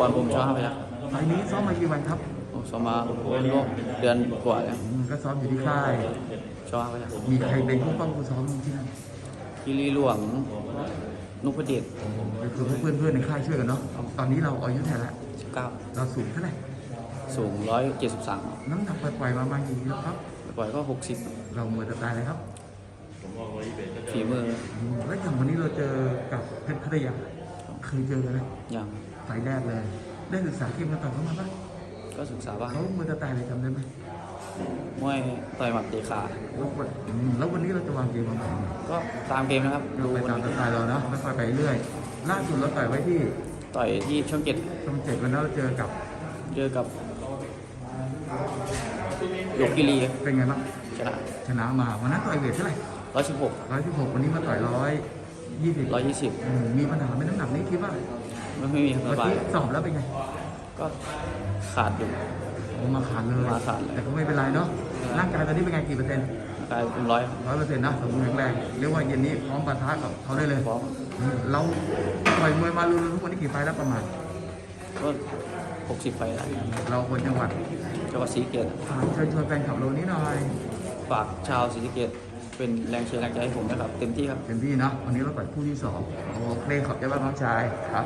ก่อนผมชอบห้าพยักไฟล์นี้ซ้อมมากี่วันครับผมซ้อมมาร่วมเดือนกว่าแล้วอืมก็ซ้อมอยู่ที่ค่าย ชอบห้าพยักมีใครเป็นผู้ป้องผู้ซ้อมที่นั่นกิรีหลวงนุพเดชก็คือเพื่อนเพื่อนๆในค่ายช่วยกันเนาะ ตอนนี้เราอายุเท่าไหร่ละสิบเก้าเราสูงเท่าไหร่ สูงร้อยเจ็ดสิบสามน้ำหนักปล่อยๆมาประมาณกี่กิโลครับ ปล่อยก็หกสิบเราเมื่อจะตายเลยครับฝีมือ อืมแล้วอย่างวันนี้เราเจอกับเพชรพัทยา เคยเจอกันไหมอย่างไฟล์แรกเลย ได้ศึกษาเกมกันต่อเข้ามาปะก็ศึกษาบ้างเขาเมื่อจะตายเลยจำได้ไหมมวยต่อยหมัดเตะขาแล้ววันอืมแล้ววันนี้เราจะวางเกมวางแผนก็ตามเกมนะครับเราดูไปวันตามนี้สไตล์เราเนาะไม่ค่อยไปเรื่อยล่าสุดเราต่อยไว้ที่ต่อยที่ช่องเจ็ดช่องเจ็ดวันนั้นเราเจอกับ เจอกับหยกกิรีเป็นไงบ้างชนะชนะมาวันนั้นต่อยเวทเท่าไหร่ร้อยสิบหกร้อยที่หกวันนี้มาต่อยร้อย ยี่สิบร้อยยี่สิบมีปัญหาไหมน้ำหนักนี้คิดว่าไม่ไม่มีสเมื่อบายกี้สอบแล้วเป็นไงก็ขาดอยู่ โอ้มาขาดเลยมาขาดเลย แต่ก็ไม่เป็นไรเนาะร่างกายตอนนี้เป็นไงกี่เปอร์เซ็นต์กลายเป็นร้อยร้อยเปอร์เซ็นต์นะสมบูรณ์แข็งแรงเรียกว่าเย็นนี้พร้อมปะทะกับเขาได้เลยพร้อมอืมเราต่อยมวยมารู้ทุกวันนี้กี่ไฟล์แล้วประมาณ ก็หกสิบไปได้เราคนจังหวัดจังหวัดศรีสะเกษฝากเชิญชวนแฟนคลับเรานี้หน่อยฝากชาวศรีสะเกษ เป็นแรงเชียร์แรงใจให้ผมนะครับ เต็มที่ครับ เต็มที่เนาะวันนี้เราต่อยคู่ที่สองโอเคขอบใจมากน้องชายครับ